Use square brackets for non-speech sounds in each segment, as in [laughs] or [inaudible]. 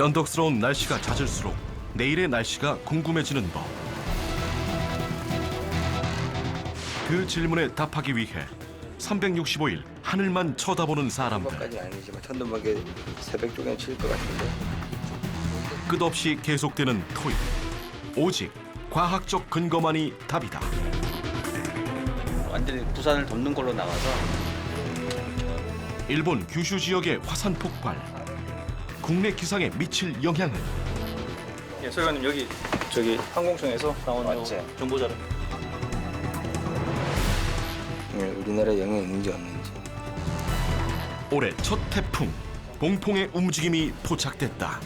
변덕스러운 날씨가 잦을수록 내일의 날씨가 궁금해지는 법. 그 질문에 답하기 위해 365일 하늘만 쳐다보는 사람들. 까지는 아니지만 천둥번개 새벽 쪽에는 칠 것 같은데 끝없이 계속되는 토의. 오직 과학적 근거만이 답이다. 완전히 부산을 돕는 걸로 나와서 일본 규슈 지역의 화산 폭발. 국내 기상에 미칠 영향은 예, 설관님 여기 저기 항공청에서 나온 맞지? 요 정보 자료. 예, 우리나라에 영향이 있는지 없는지 올해 첫 태풍 봉풍의 움직임이 포착됐다.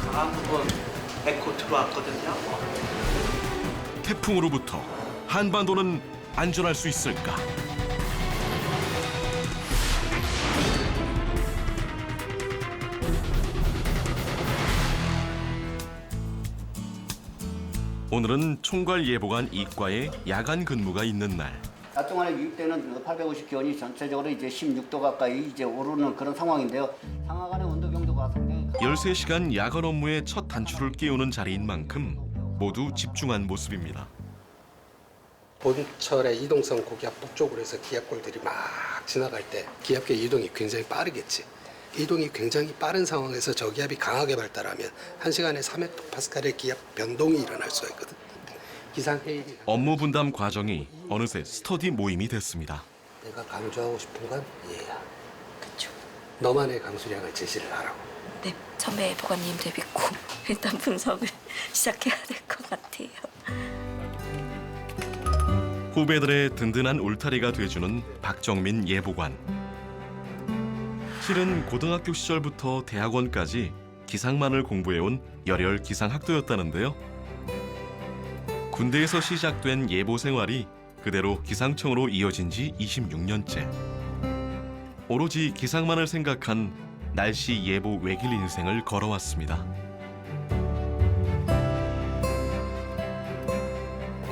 강한 부분 에코 들어왔거든요. 태풍으로부터 한반도는 안전할 수 있을까? 오늘은 총괄 예보관 이과에 야간 근무가 있는 날. 낮 동안에 유입되는 850 기온이 전체적으로 이제 16도 가까이 이제 오르는 그런 상황인데요. 상하간의 온도 경도가 상당히 13시간 야간 업무의 첫 단추를 깨우는 자리인 만큼 모두 집중한 모습입니다. 본철의 이동성 고기압 북쪽으로 해서 기압골들이 막 지나갈 때 기압계 이동이 굉장히 빠르겠지. 이동이 굉장히 빠른 상황에서 저기압이 강하게 발달하면 1시간에 3헥토파스칼의 기압 변동이 일어날 수가 있거든. 기상회의 업무 분담 과정이 어느새 스터디 모임이 됐습니다. 내가 강조하고 싶은 건 얘야. 그쵸. 너만의 강수량을 제시를 하라고. 네, 선배 보관님들 믿고 [laughs] 일단 분석을 [laughs] 시작해야 될 것 같아요. 후배들의 든든한 울타리가 돼주는 박정민 예보관. 실은 고등학교 시절부터 대학원까지 기상만을 공부해온 열혈 기상학도였다는데요. 군대에서 시작된 예보 생활이 그대로 기상청으로 이어진 지 26년째. 오로지 기상만을 생각한 날씨 예보 외길 인생을 걸어왔습니다.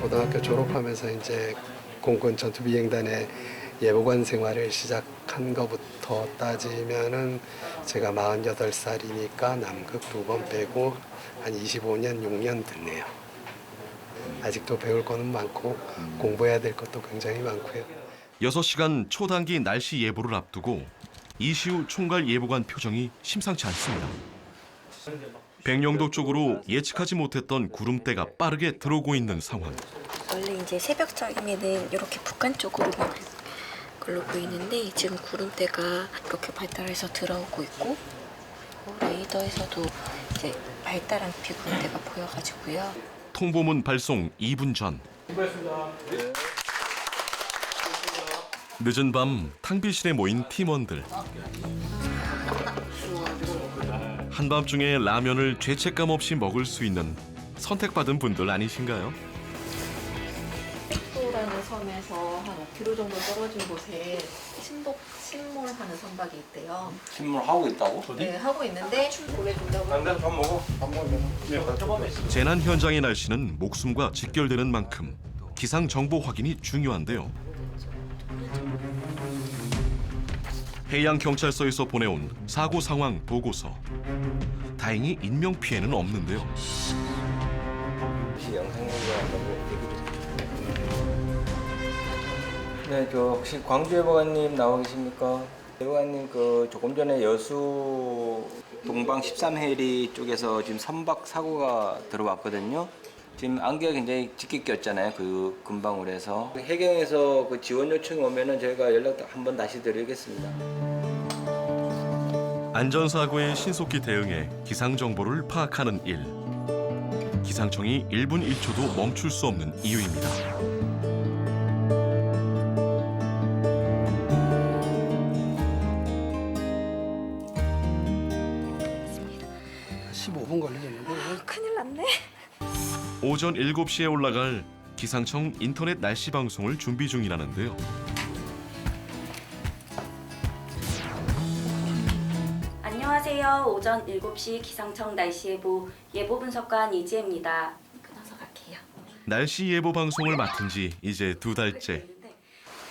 고등학교 졸업하면서 이제 공군 전투 비행단의 예보관 생활을 시작한 것부터 따지면은 제가 48살이니까 남극 두 번 빼고 한 25년, 6년 됐네요. 아직도 배울 거는 많고 공부해야 될 것도 굉장히 많고요. 6시간 초단기 날씨 예보를 앞두고 이시우 총괄 예보관 표정이 심상치 않습니다. 백령도 쪽으로 예측하지 못했던 구름대가 빠르게 들어오고 있는 상황. 원래 이제 새벽쯤이면은 이렇게 북한 쪽으로 막 걸로 보이는데 지금 구름대가 이렇게 발달해서 들어오고 있고 어, 레이더에서도 이제 발달한 비구름대가 보여가지고요. 통보문 발송 2분 전. 늦은 밤 탕비실에 모인 팀원들. 한밤중에 라면을 죄책감 없이 먹을 수 있는 선택받은 분들 아니신가요? 섬에서 한 5km 정도 떨어진 곳에 침복 침몰하는 선박이 있대요. 신문하고 있다고? 네, 하고 있는데 보내준다고. 남자서 밥 먹어. 밥 먹으면. 재난 현장의 날씨는 목숨과 직결되는 만큼 기상 정보 확인이 중요한데요. 해양 경찰서에서 보내온 사고 상황 보고서. 다행히 인명 피해는 없는데요. 혹시 영상 연구한다고 얘기를 네, 저 혹시 광주 예보관님 나와 계십니까? 예보관님 그 조금 전에 여수 동방 13해리 쪽에서 지금 선박 사고가 들어왔거든요. 지금 안개가 굉장히 짙게 꼈잖아요. 그 근방울 에서 해경에서 그 지원 요청이 오면은 저희가 연락 한번 다시 드리겠습니다. 안전사고에 신속히 대응해 기상 정보를 파악하는 일. 기상청이 1분 1초도 멈출 수 없는 이유입니다. 오전 7시에 올라갈 기상청 인터넷 날씨 방송을 준비 중이라는데요. 안녕하세요. 오전 7시 기상청 날씨 예보 예보 분석관 이지혜입니다. 끊어서 갈게요. 날씨 예보 방송을 맡은 지 이제 두 달째.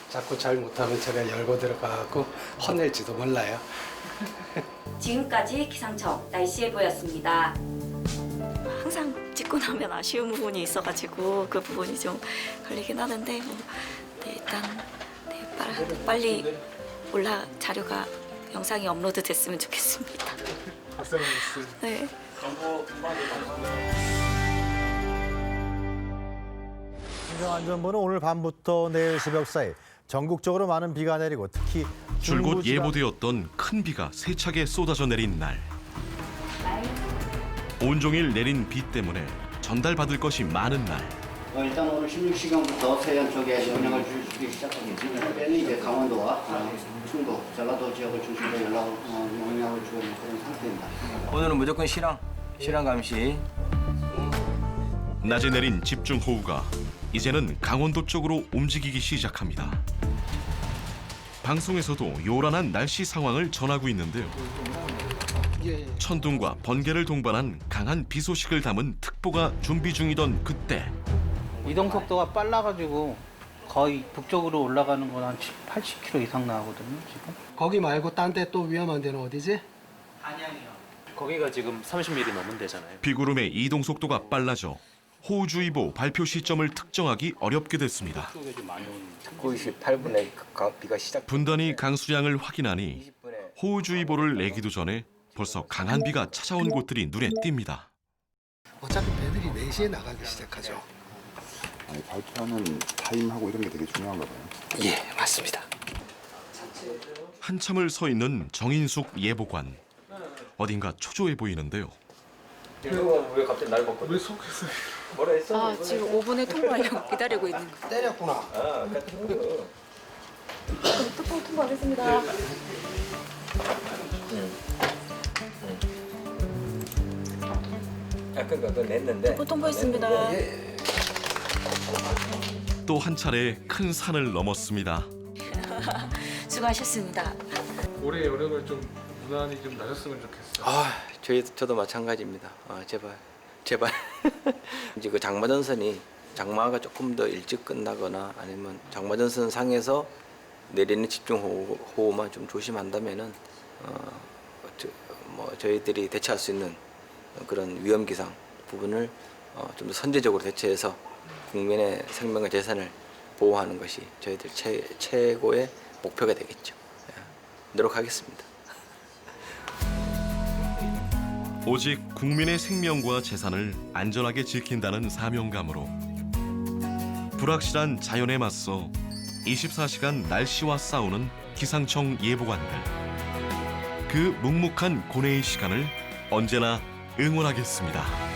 자꾸 잘 못하면 제가 열고 들어가고 혼낼지도 몰라요. 지금까지 기상청 날씨 예보였습니다. 나면 아쉬운 부분이 있어가지고 그 부분이 좀 걸리긴 하는데 뭐 네, 일단 네, 빨리, 빨리 올라 자료가 영상이 업로드 됐으면 좋겠습니다. 네. 행정안전부는 오늘 밤부터 내일 새벽 사이 전국적으로 많은 비가 내리고 특히 줄곧 중부 지방- 예보되었던 큰 비가 세차게 쏟아져 내린 날. 온종일 내린 비 때문에 전달받을 것이 많은 날. 어, 일단 오늘 16시간부터 서해안 쪽에 영향을 주기 시작하겠지. 그때는 이제 강원도와 어, 충북, 전라도 지역을 중심으로 연락 어, 영향을 주고 있는 그런 상태입니다. 오늘은 무조건 실황, 실황 감시. 낮에 내린 집중 호우가 이제는 강원도 쪽으로 움직이기 시작합니다. 방송에서도 요란한 날씨 상황을 전하고 있는데요. 천둥과 번개를 동반한 강한 비 소식을 담은 특보가 준비 중이던 그때 이동 속도가 빨라가지고 거의 북쪽으로 올라가는 건 한 80km 이상 나오거든요, 지금. 거기 말고 딴 데 또 위험한 데는 어디지? 안양이요. 거기가 지금 30mm 넘은 데잖아요. 비구름의 이동 속도가 빨라져 호우주의보 발표 시점을 특정하기 어렵게 됐습니다. 98분에 비가 시작. 분단위 강수량을 확인하니 20분에 호우주의보를 내기도 전에 벌써 강한 비가 찾아온 곳들이 눈에 띕니다. 어차피 배들이 4시에 나가기 시작하죠. 아니, 발표하는 타임하고 이런 게 되게 중요한가 봐요. 예, 맞습니다. 한참을 서 있는 정인숙 예보관. 어딘가 초조해 보이는데요. 이거 왜 갑자기 날 벗고? 왜 속했어요? 뭐라 했어? 아 지금 5분에 통보하려고 기다리고 있는 거. 때렸구나. 아, 같은 거. 뚜껑 통보하겠습니다. 약간 그거 냈는데. 또 통보했습니다. 또 한 차례 큰 산을 넘었습니다. [laughs] 수고하셨습니다. 올해 여름을 좀 무난히 좀 나셨으면 좋겠어. 아, 저희 저도 마찬가지입니다. 아, 제발, 제발. [laughs] 이제 그 장마전선이 장마가 조금 더 일찍 끝나거나 아니면 장마전선 상에서 내리는 집중호우만 좀 조심한다면은 어, 저, 뭐 저희들이 대처할 수 있는 그런 위험 기상 부분을 어, 좀더 선제적으로 대처해서 국민의 생명과 재산을 보호하는 것이 저희들 최, 최고의 목표가 되겠죠. 예, 노력하겠습니다. 오직 국민의 생명과 재산을 안전하게 지킨다는 사명감으로 불확실한 자연에 맞서 24시간 날씨와 싸우는 기상청 예보관들. 그 묵묵한 고뇌의 시간을 언제나 응원하겠습니다.